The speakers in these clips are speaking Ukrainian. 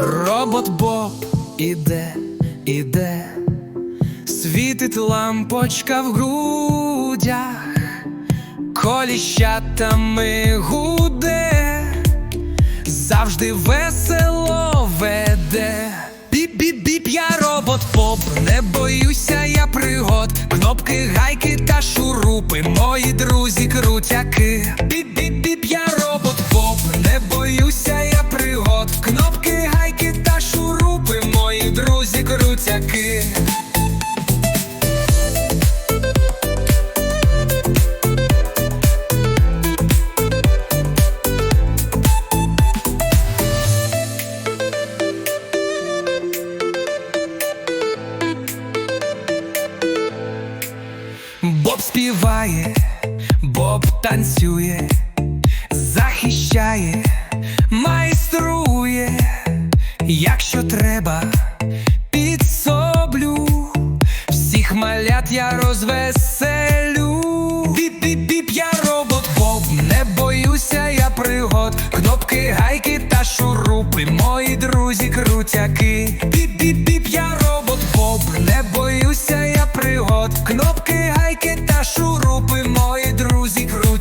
Робот Боб іде, іде, світить лампочка в грудях, коліщатами гуде, завжди весело веде. Біп-біп-біп, я робот Боб, не боюся я пригод. Кнопки, гайки та шурупи, мої друзі крутяки. Співає, Боб танцює, захищає, майструє, якщо треба, підсоблю, всіх малят я розвеселю. Біп-біп-біп, я робот Боб, не боюся я пригод. Кнопки, гайки та шурупи, мої друзі крутяки. Біп-біп-біп, я робот Боб, не боюся я пригод. Кнопки, гайки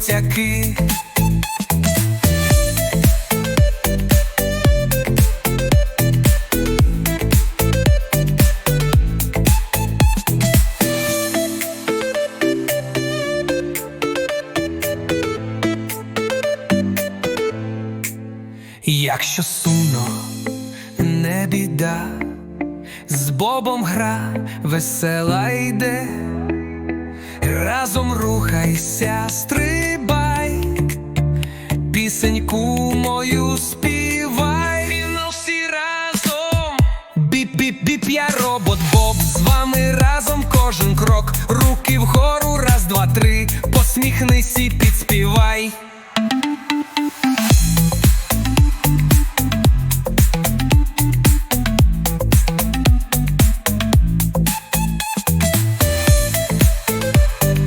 друзі. Якщо сумно, не біда, з Бобом гра весела йде, разом рухайся, стрибай, пісеньку мою співай, Віно всі разом. Біп-біп-біп, я робот Боб, з вами разом кожен крок, руки вгору, раз, два, три, посміхнись і підспівай.